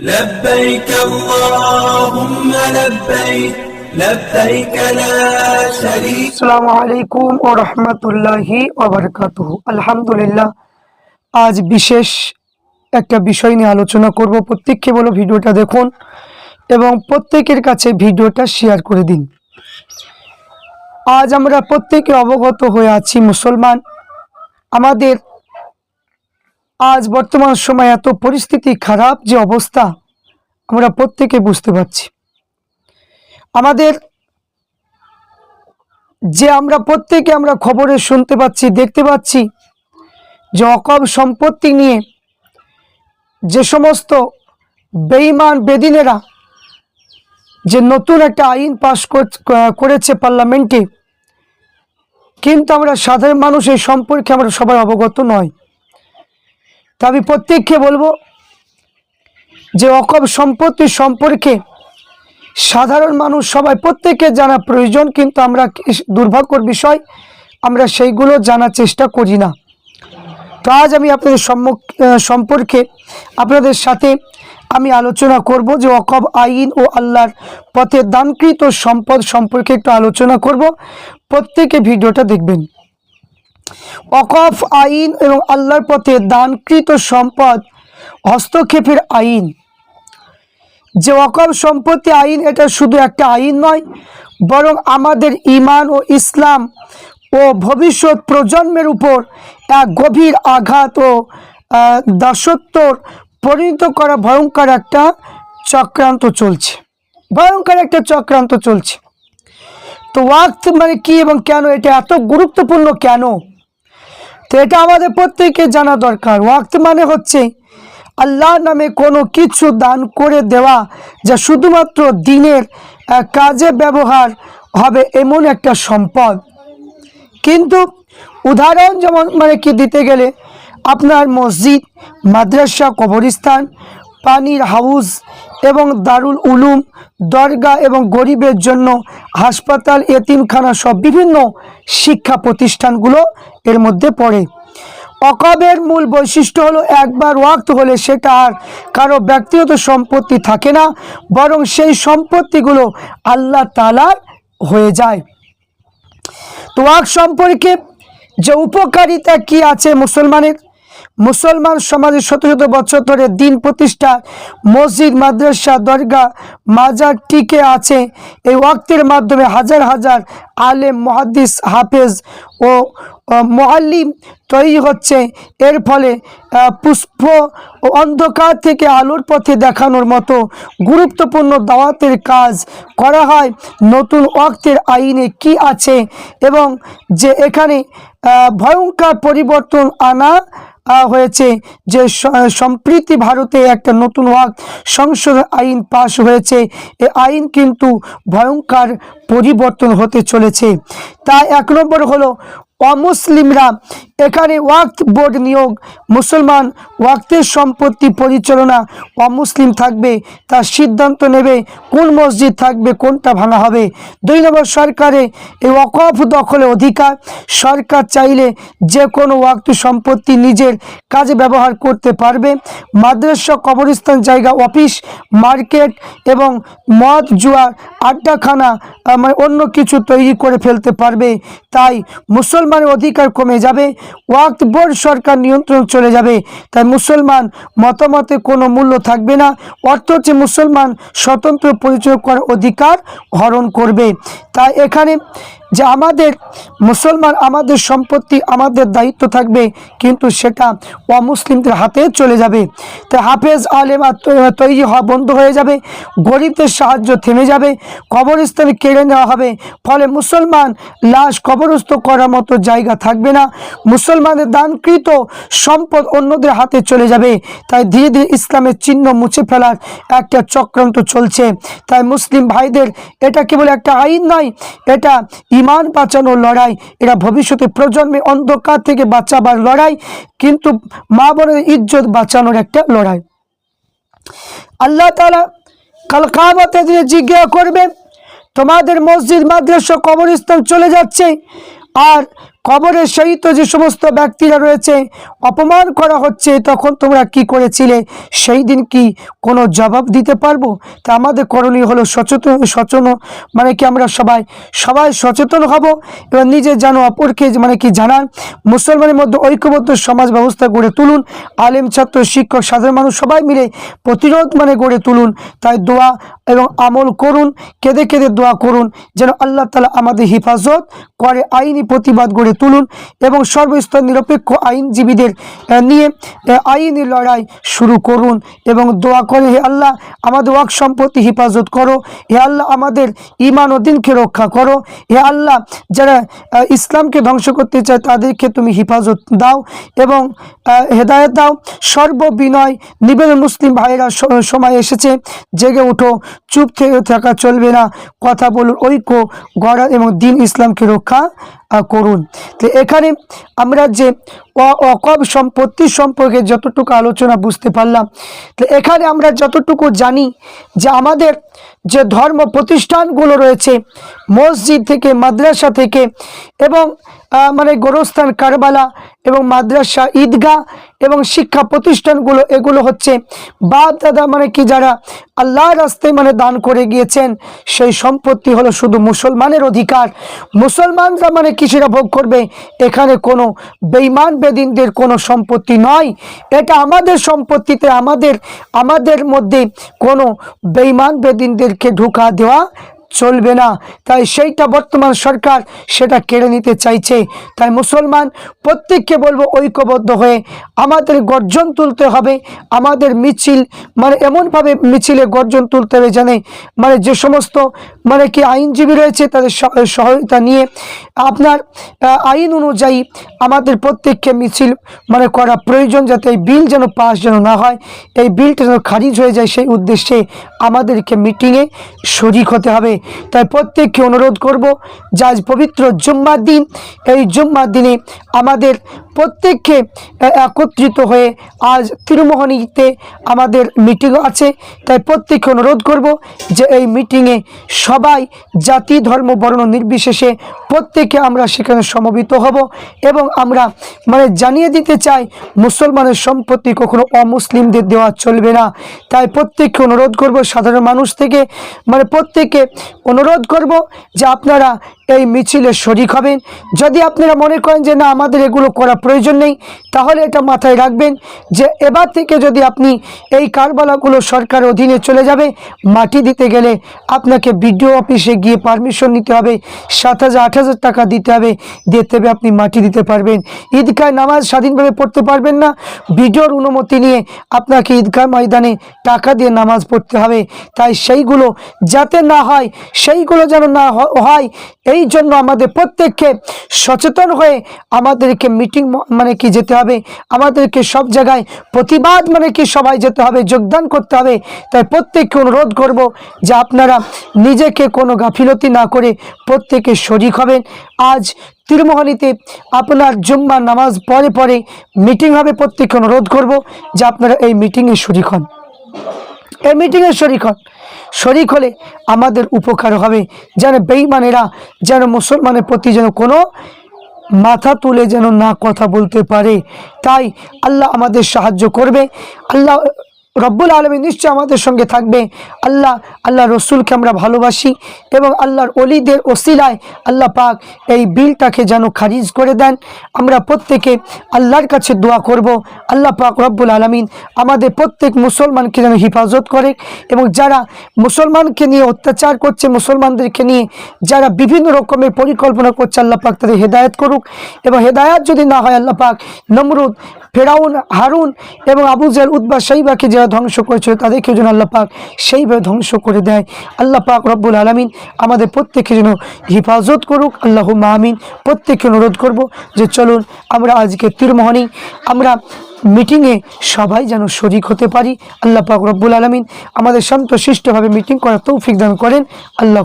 لبيك اللهم لبيك لبيك لا شريك আসসালামু আলাইকুম ও রহমতুল্লাহি ওবরকাতুহ আলহামদুলিল্লাহ আজ বিশেষ একটা বিষয় নিয়ে আলোচনা করব প্রত্যেককে বলো ভিডিওটা দেখুন এবং প্রত্যেকের কাছে ভিডিওটা শেয়ার করে দিন আজ আমরা প্রত্যেকে অবগত হয়ে আছি মুসলমান আমাদের আজ বর্তমান সময় এত পরিস্থিতি খারাপ যে অবস্থা আমরা প্রত্যেকে বুঝতে পারছি। আমাদের যে আমরা প্রত্যেকে আমরা খবরে শুনতে পাচ্ছি, দেখতে পাচ্ছি যে অকব সম্পত্তি নিয়ে যে সমস্ত বেঈমান বেদিনেরা যে নতুন একটা আইন পাশ করেছে পার্লামেন্টে, কিন্তু আমরা সাধারণ মানুষ এই সম্পর্কে আমরা সবাই অবগত নয়। তা আমি প্রত্যেককে বলব যে অকব সম্পত্তি সম্পর্কে সাধারণ মানুষ সবাই প্রত্যেকে জানা প্রয়োজন, কিন্তু আমরা দুর্ভাগ্যর বিষয়, আমরা সেইগুলো জানার চেষ্টা করি না। তো আজ আমি আপনাদের সম্মুখ সম্পর্কে আপনাদের সাথে আমি আলোচনা করব যে অকব আইন ও আল্লাহর পথে দানকৃত সম্পদ সম্পর্কে একটু আলোচনা করব। প্রত্যেকে ভিডিওটা দেখবেন। অকফ আইন এবং আল্লাহর পথে দানকৃত সম্পদ, হস্তক্ষেপের আইন। যে অকফ সম্পত্তি আইন, এটা শুধু একটা আইন নয়, বরং আমাদের ইমান ও ইসলাম ও ভবিষ্যৎ প্রজন্মের উপর এক গভীর আঘাত ও দাসত্বর পরিণত করা ভয়ঙ্কর একটা চক্রান্ত চলছে। ভয়ঙ্কর একটা চক্রান্ত চলছে। তো ওয়াক্ত মানে কি এবং কেন? এটা এত গুরুত্বপূর্ণ কেন? তো এটা আমাদের প্রত্যেকে জানা দরকার। ওয়াক্ত মানে হচ্ছে আল্লাহ নামে কোনো কিছু দান করে দেওয়া যা শুধুমাত্র দিনের কাজে ব্যবহার হবে এমন একটা সম্পদ। কিন্তু উদাহরণ যেমন মানে কি দিতে গেলে আপনার মসজিদ, মাদ্রাসা, কবরস্থান, পানির হাউস এবং দারুল উলুম, দরগা এবং গরিবের জন্য হাসপাতাল, এতিমখানা সব বিভিন্ন শিক্ষা প্রতিষ্ঠানগুলো এর মধ্যে পড়ে। অকবের মূল বৈশিষ্ট্য হলো একবার ওয়াক্ত হলে সেটা আর কারও ব্যক্তিগত সম্পত্তি থাকে না, বরং সেই সম্পত্তিগুলো আল্লাহ তালার হয়ে যায়। তো ওয়াক সম্পর্কে যে উপকারিতা কি আছে মুসলমানের? মুসলমান সমাজে শত শত বছর ধরে দিন প্রতিষ্ঠা, মসজিদ, মাদ্রাসা দরগা মাজার টিকে আছে। এই ওয়াক্তের মাধ্যমে হাজার হাজার আলেম, মহাদ্দিস, হাফেজ ও মোয়াল্লিম তৈরি হচ্ছে। এর ফলে পুষ্প ও অন্ধকার থেকে আলোর পথে দেখানোর মতো গুরুত্বপূর্ণ দাওয়াতের কাজ করা হয়। নতুন ওয়াক্তের আইনে কি আছে এবং যে এখানে ভয়ঙ্কর পরিবর্তন আনা হয়েছে যে সম্প্রীতি ভারতে একটা নতুন ওয়াক সংসদ আইন পাশ হয়েছে। এ আইন কিন্তু ভয়ঙ্কর পরিবর্তন হতে চলেছে। তাই এক নম্বর হলো অমুসলিমরা এখানে ওয়াক্ত বোর্ড নিয়োগ, মুসলমান ওয়াক্তের সম্পত্তি পরিচালনা অমুসলিম থাকবে, তার সিদ্ধান্ত নেবে কোন মসজিদ থাকবে, কোনটা ভাঙা হবে। দুই নম্বর, সরকারে এই ওয়াকফ দখলে অধিকার। সরকার চাইলে যে কোনো ওয়াক্ত সম্পত্তি নিজের কাজে ব্যবহার করতে পারবে। মাদ্রাসা, কবরস্থান, জায়গা, অফিস, মার্কেট এবং মদ জুয়া আড্ডাখানা মানে অন্য কিছু তৈরি করে ফেলতে পারবে। তাই মুসলমানের অধিকার কমে যাবে, ওয়াক্ত বোর্ড সরকার নিয়ন্ত্রণ চলে যাবে। তাই মুসলমান মতামতে কোনো মূল্য থাকবে না। অর্থ হচ্ছে মুসলমান স্বতন্ত্র পরিচয় করার অধিকার হরণ করবে। তাই এখানে যে আমাদের মুসলমান, আমাদের সম্পত্তি, আমাদের দায়িত্ব থাকবে, কিন্তু সেটা অমুসলিমদের হাতে চলে যাবে। তাই হাফেজ আলেম তৈরি হওয়া বন্ধ হয়ে যাবে, গরিবদের সাহায্য থেমে যাবে, কবরস্থানে কেড়ে নেওয়া হবে। ফলে মুসলমান লাশ কবরস্থ করার মতো জায়গা থাকবে না। মুসলমানদের দানকৃত সম্পদ অন্যদের হাতে চলে যাবে। তাই ধীরে ধীরে ইসলামের চিহ্ন মুছে ফেলার একটা চক্রান্ত চলছে। তাই মুসলিম ভাইদের, এটা কেবল একটা আইন নয়, এটা ইমান বাঁচানোর লড়াই, এরা ভবিষ্যতে প্রজন্মে অন্ধকার থেকে বাঁচাবার লড়াই, কিন্তু মা বোনের ইজ্জত বাঁচানোর একটা লড়াই। আল্লাহ তালা কাল কামাতে জিজ্ঞাসা করবে, তোমাদের মসজিদ, মাদ্রাসা, কবরস্থান চলে যাচ্ছে, আর কবরের সহিত যে সমস্ত ব্যক্তিরা রয়েছে, অপমান করা হচ্ছে, তখন তোমরা কি করেছিলে? সেই দিন কি কোনো জবাব দিতে পারব? তা আমাদের করণীয় হলো সচেতন সচেতন মানে কি আমরা সবাই সবাই সচেতন হব এবং নিজে যেন অপরকে মানে কি জানান। মুসলমানের মধ্যে ঐক্যবদ্ধ সমাজ ব্যবস্থা গড়ে তুলুন। আলেম, ছাত্র, শিক্ষক, সাধারণ মানুষ সবাই মিলে প্রতিরোধ মানে গড়ে তুলুন। তাই দোয়া এবং আমল করুন, কেঁদে কেঁদে দোয়া করুন, যেন আল্লাহ তালা আমাদের হেফাজত করে, আইনি প্রতিবাদ গড়ে তুলুন এবং সর্বস্তর নিরপেক্ষ আইনজীবীদের নিয়ে আইনি লড়াই শুরু করুন এবং দোয়া করে, হে আল্লাহ, আমাদের ওয়াক সম্পত্তি হেফাজত করো। হে আল্লাহ, আমাদের ইমান ও দিনকে রক্ষা করো। হে আল্লাহ, যারা ইসলামকে ধ্বংস করতে চায়, তাদেরকে তুমি হেফাজত দাও এবং হেদায়েত দাও। সর্ববিনয় নিবেদন মুসলিম ভাইয়েরা স- সময় এসেছে। জেগে উঠো, চুপ থেকে থাকা চলবে না। কথা বলুন ঐক্য, গড়া এবং দিন ইসলামকে রক্ষা করুন। তো এখানে আমরা যে অকব সম্পত্তি সম্পর্কে যতটুকু আলোচনা বুঝতে পারলাম। তো এখানে আমরা যতটুকু জানি যে আমাদের যে ধর্ম প্রতিষ্ঠানগুলো রয়েছে, মসজিদ থেকে মাদ্রাসা থেকে এবং মানে গোরস্থান কারবালা এবং মাদ্রাসা ঈদগাহ এবং শিক্ষা প্রতিষ্ঠানগুলো, এগুলো হচ্ছে বাপ, দাদা মানে কি যারা আল্লাহর রাস্তায় মানে দান করে গিয়েছেন, সেই সম্পত্তি হলো শুধু মুসলমানের অধিকার। মুসলমানরা মানে কিছুটা ভোগ করবে? এখানে কোনো বেইমান বেদিনদের কোনো সম্পত্তি নয়। এটা আমাদের সম্পত্তিতে আমাদের আমাদের মধ্যে কোনো বেইমান বেদিনদেরকে ঢুকা দেওয়া চলবে না। তাই সেইটা বর্তমান সরকার সেটা কেড়ে নিতে চাইছে। তাই মুসলমান প্রত্যেককে বলব ঐক্যবদ্ধ হয়ে আমাদের গর্জন তুলতে হবে। আমাদের মিছিল মানে এমনভাবে মিছিলে গর্জন তুলতে হবে জানে মানে যে সমস্ত মানে কি আইনজীবী রয়েছে তাদের সহ- সহায়তা নিয়ে আপনার আইন অনুযায়ী আমাদের প্রত্যেককে মিছিল মানে করা প্রয়োজন যাতে এই বিল যেন পাস যেন না হয়। এই বিলটা যেন খারিজ হয়ে যায় সেই উদ্দেশ্যে আমাদেরকে মিটিংয়ে শরিক হতে হবে। তাই প্রত্যেককে অনুরোধ করব যে আজ পবিত্র জুম্মার দিন, এই জুম্মার দিনে আমাদের প্রত্যেককে একত্রিত হয়ে আজ তিরুমোহনীতে আমাদের মিটিং আছে। তাই প্রত্যেককে অনুরোধ করব যে এই মিটিংয়ে সবাই জাতি, ধর্ম, বর্ণ নির্বিশেষে প্রত্যেকে আমরা সেখানে সমবেত হব এবং আমরা মানে জানিয়ে দিতে চাই, মুসলমানের সম্পত্তি কখনো অমুসলিমদের দেওয়া চলবে না। তাই প্রত্যেককে অনুরোধ করব সাধারণ মানুষ থেকে মানে প্রত্যেককে অনুরোধ করব যে আপনারা এই মিছিলে শরিক হবেন। যদি আপনারা মনে করেন যে না, আমাদের এগুলো করা প্রয়োজন নেই, তাহলে এটা মাথায় রাখবেন যে এবার থেকে যদি আপনি এই কারবালাগুলো সরকার অধীনে চলে যাবে, মাটি দিতে গেলে আপনাকে বিডিও অফিসে গিয়ে পারমিশন নিতে হবে, সাত হাজার, আট হাজার টাকা দিতে হবে দিতে হবে আপনি মাটি দিতে পারবেন। ঈদগায় নামাজ স্বাধীনভাবে পড়তে পারবেন না, বিডিওর অনুমতি নিয়ে আপনাকে ঈদগাহ ময়দানে টাকা দিয়ে নামাজ পড়তে হবে। তাই সেইগুলো যাতে না হয়, সেইগুলো যেন না হয়, এই জন্য আমাদের প্রত্যেককে সচেতন হয়ে আমাদেরকে মিটিং মানে কি যেতে হবে? আমাদেরকে সব জায়গায় প্রতিবাদ মানে কি সবাই যেতে হবে, যোগদান করতে হবে। তাই প্রত্যেককে অনুরোধ করব যে আপনারা নিজেকে কোনো গাফিলতি না করে প্রত্যেকে শরিক হবেন। আজ তিরমোহানিতে আপনার জুম্মা নামাজ পরে পরে মিটিং হবে, প্রত্যেককে অনুরোধ করব যে আপনারা এই মিটিংয়ে শরিক হন। এই মিটিংয়ে শরিক হন। শরিক হলে আমাদের উপকার হবে। যেন বেইমানেরা যেন মুসলমানের প্রতি যেন কোনো মাথা তুলে যেন না কথা বলতে পারে। তাই আল্লাহ আমাদের সাহায্য করবে। আল্লাহ রব্বুল আলমী নিশ্চয় আমাদের সঙ্গে থাকবে। আল্লাহ আল্লাহ রসুলকে আমরা ভালোবাসি এবং আল্লাহর অলিদের ওসিলায় আল্লাহ পাক এই বিলটাকে যেন খারিজ করে দেন। আমরা প্রত্যেকে আল্লাহর কাছে দোয়া করব। আল্লাহ পাক রব্বুল আলমিন আমাদের প্রত্যেক মুসলমানকে যেন হেফাজত করে এবং যারা মুসলমানকে নিয়ে অত্যাচার করছে, মুসলমানদেরকে নিয়ে যারা বিভিন্ন রকমের পরিকল্পনা করছে, আল্লাহ পাক তাদের হেদায়ত করুক এবং হেদায়ত যদি না হয়, আল্লাহ পাক নমরুদ, ফেরাউন, হারুন এবং আবু জাল উদ্বা সেইবাকে যারা ধ্বংস করেছিল তাদেরকে যেন আল্লাহ পাক সেইভাবে ধ্বংস করে দেয়। আল্লাহ পাক রব্বুল আলমিন আমাদের প্রত্যেকে যেন হেফাজত করুক। আল্লাহ মাহমিন প্রত্যেককে অনুরোধ করব যে চলুন আমরা আজকে তীরমোহনী, আমরা মিটিংয়ে সবাই যেন শরিক হতে পারি। আল্লাহ পাক রব্বুল আলমিন আমাদের শান্তশিষ্টভাবে মিটিং করার তৌফিক দান করেন। আল্লাহ